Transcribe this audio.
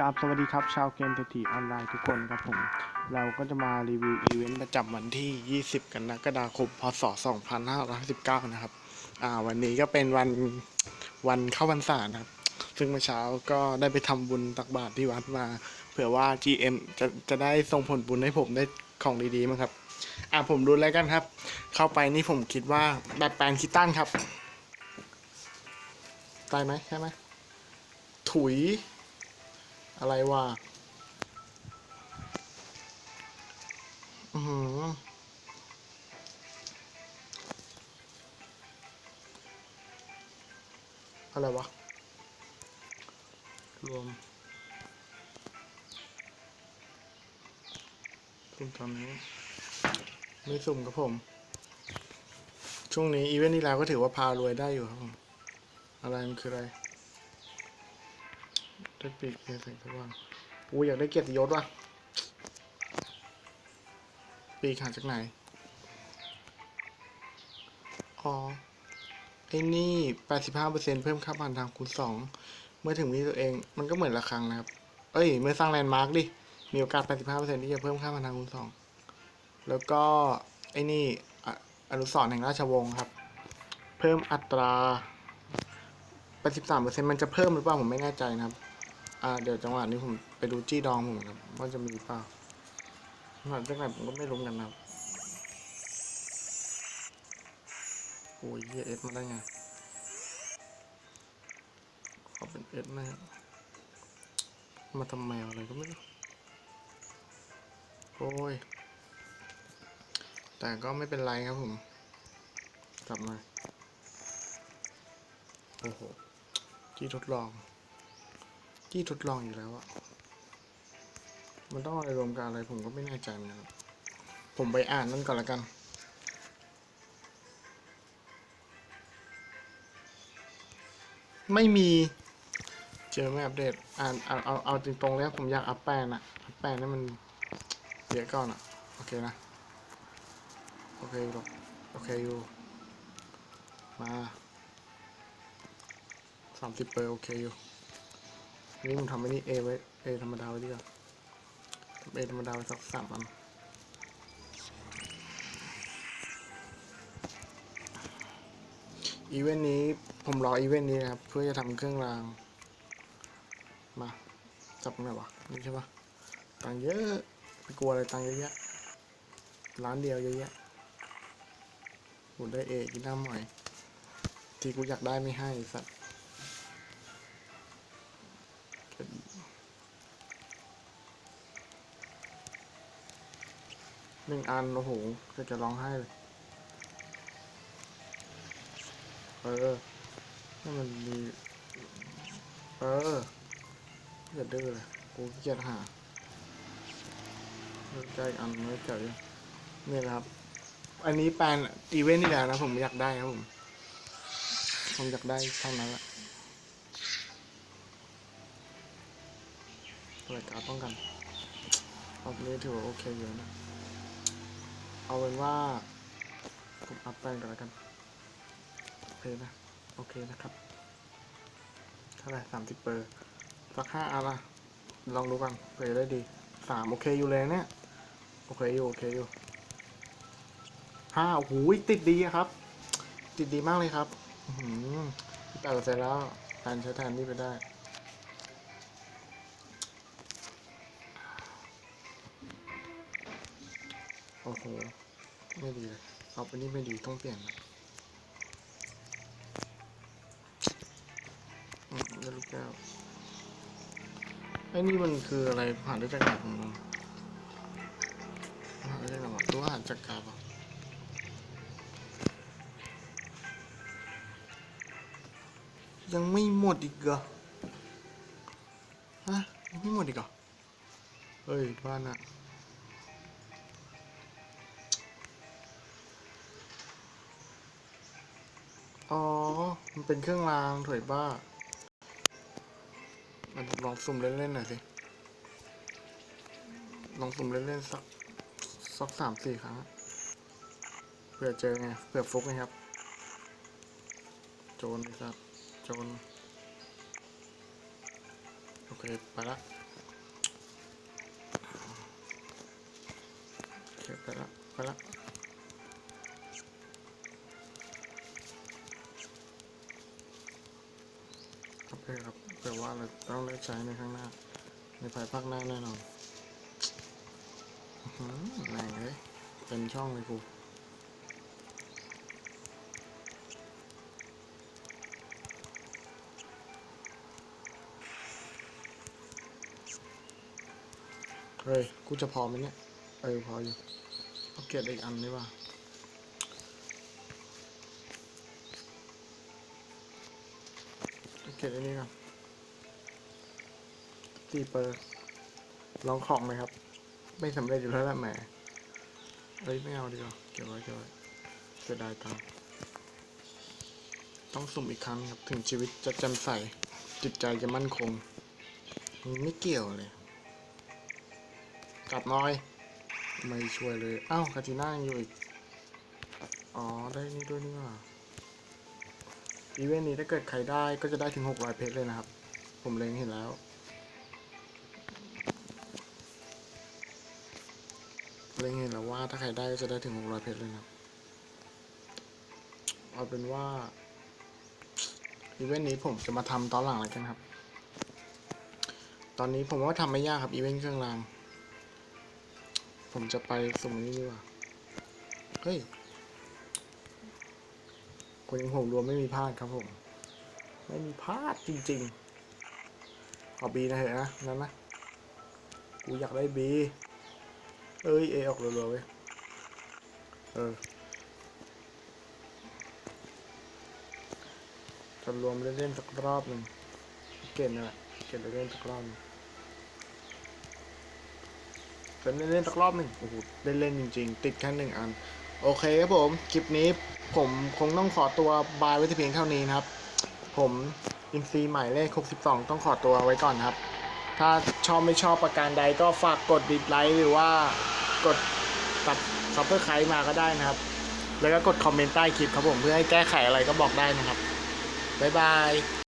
กราบสวัสดีครับ ชาวเกมเศรษฐีออนไลน์ทุกคนครับผม เราก็จะมารีวิวอีเวนต์ประจำวันที่ 20 กันกรกฎาคมพศ 2519นะครับ อ่า วันนี้ก็เป็นวันวันเข้าพรรษานะครับ ซึ่งเมื่อเช้าก็ได้ไปทำบุญตักบาตรที่วัดมา เผื่อว่า GM จะจะได้ส่งผลบุญให้ผมได้ของดีๆมั้งครับ อ่าผมดูแล้วกันครับ เข้าไปนี่ผมคิดว่าแบบแปลงคิตตันครับตายไหมใช่ไหมถุย อะไรวะอือหืออะไรวะ รวมสุ่มตอนนี้ ไม่สุ่มกับผม ช่วงนี้อีเวนต์ที่แล้วก็ถือว่าพารวยได้อยู่ครับผม อะไรมันคืออะไร ได้ปีกเอแสงสว่างกูอยากได้เกียรติยศว่ะ ปีกหาจากไหน อ๋อ ไอ้นี่ 85%เพิ่มค่าผ่านทางคูณ2 เมื่อถึงวิธีตัวเอง มันก็เหมือนละครั้งนะครับ เอ้ย เมื่อสร้างแลนด์มาร์กดิ มีโอกาส 85%ที่จะเพิ่มค่าผ่านทางคูณ2 แล้วก็ ไอ้นี่ออนุสรแห่งราชวงศ์ครับ เพิ่มอัตรา83%มันจะเพิ่มหรือเปล่าผมไม่แน่ใจนะครับ อ่าเดี๋ยวจังหวะนี้ผมไปดูจี้ดองผมครับว่าจะมีเปล่าหลังจากไหนผมก็ไม่รู้เหมือนกันนะครับโอ้ยเหี้ยเอสมาได้ไงขอเป็นเอสนะครับมาทำแมวอะไรก็ไม่รู้โอ้ย แต่ก็ไม่เป็นไรครับผม กลับมา โอ้โห ที่ทดลอง ที่ทดลองอยู่แล้วอะมันต้องอะไรรวมกันอะไรผมก็ไม่แน่ใจเหมือนกันผมไปอ่านนั่นก่อนละกัน ไม่มี เจอไม่อัปเดต อ่านเอาเอาเอาจริงตรงๆแล้วผมอยากอัปแปลนอะอัปแปลนให้มันเยอะก่อนอะโอเคนะ โอเคหรอกโอเคอยู่ มาสามสิบเปอร์โอเคอยู่ นี่ผมทำไว้นี่เอไว้เอธรรมดาไว้ดีกว่าทำเอธรรมดาไว้สักสามอันอีเวนต์นี้ผมรออีเวนต์นี้นะครับ เพื่อจะทำเครื่องราง มาจับตรงไหนวะนี่ใช่ปะตังเยอะไปกลัวอะไรตังเยอะแยะร้านเดียวเยอะแยะผมได้เอกินน้ำหน่อย ที่กูอยากได้ไม่ให้สัตว์ หนึ่งอัน โอ้โหก็จะร้องไห้เลย เออให้มันมี เอออย่าดื้อเลยกูเกียจหาใจอันไม่เจอนี่แหละครับ อันนี้แปลนอีเวนต์นี่แหละนะ ผมอยากได้ครับผม ผมอยากได้เท่านั้นแหละรายการป้องกันรอบนี้ถือว่าโอเคอยู่นะ เอาเป็นว่า ผมอัพแป้งกันแล้วกัน โอเคนะ โอเคนะครับเท่าไหร่สามสิบเปอร์สักห้าอันละลองดูกันเผื่อได้ดีสามโอเคอยู่เลยเนี่ย โอเคอยู่ โอเคอยู่ห้าโอ้โหติดดีครับ ติดดีมากเลยครับอืมแปดเปอร์เซ็นต์แล้วแทนใช้แทนนี่ไปได้โอ้โห ไม่ดีเลยเอาไปนี่ไม่ดีต้องเปลี่ยนนะอืมได้ลูกแก้วไอ้นี่มันคืออะไรผ่านด้วยจากไหนผมงงผ่านด้จากไหรู้ว่าผ่านจากกาบอะยังไม่หมดอีกเหรอฮะยังไม่หมดอีกเหรอเฮ้ยบ้านอะ อ๋อ มันเป็นเครื่องรางถอยบ้ามันลองสุ่มเล่นๆหน่อยสิ ลองสุ่มเล่นๆสักสักสามสี่ครั้งเผื่อเจอไงเผื่อฟุกนะครับ โจนครับโจน โอเค ไปละโอเคไปละไปละ อเคครับแปลว่าเราต้องได้ใช้ในข้างหน้า ในภายภาคหน้าแน่นอนแม่งเลยเป็นช่องเลยกูเฮ้ย กูจะพอไหมเนี่ย เออพออยู่เอาเกียรอีกอันนี่ว่า เกียรอันนี้ก่อนตีเปอร์ลองของไหมครับ ไม่สำเร็จอยู่แล้วแหละแหมเฮ้ยไม่เอาดีกว่าเก็บไว้เก็บไว้เสียดายตังต้องสุ่มอีกครั้งครับ ถึงชีวิตจะแจำใส จิตใจจะมั่นคง ไม่เกี่ยวเลย กลับน้อย ไม่ช่วยเลย อ้าวคาติน่ายังอยู่อีก อ๋อ ได้นี่ด้วยนี่ว่า อีเวนต์นี้ถ้าเกิดใครได้ก็จะได้ถึง 600 เพชรเลยนะครับ ผมเล็งเห็นแล้ว เล็งเห็นแล้วว่าถ้าใครได้ก็จะได้ถึง 600 เพชรเลยนะครับ เอาเป็นว่าอีเวนต์นี้ผมจะมาทำตอนหลังแล้วกันครับ ตอนนี้ผมว่าทำไม่ยากครับอีเวนต์เครื่องราง ผมจะไปสุ่มนี้ดีกว่า เฮ้ย คนย่างผมรวมไม่มีพลาดครับผม ไม่มีพลาดจริงๆขอาบีนะเหอะนะนั้นนะกูอยากได้บีเอ้ยเอออกเร็วๆเว้ยเออจะรวมเล่นๆสักรอบหนึ่งเกมนั่นแหละเกมเล่นสักรอบหนึงเป็นเล่นๆสักรอบหนึ่งโอ้โหเล่นจริง ๆ ติดแค่หนึ่งอัน โอเคครับผม คลิปนี้ผมคงต้องขอตัวบายไว้แต่เพียงเท่านี้นะครับ ผมอินซีหมายเลข 62 ต้องขอตัวไว้ก่อนครับ ถ้าชอบไม่ชอบประการใดก็ฝากกดดิสไลค์หรือว่ากดตัดซับเ r อร์ไครมาก็ได้นะครับ แล้วก็กดคอมเมนต์ใต้คลิปครับผมเพื่อให้แก้ไขอะไรก็บอกได้นะครับ บ๊ายบาย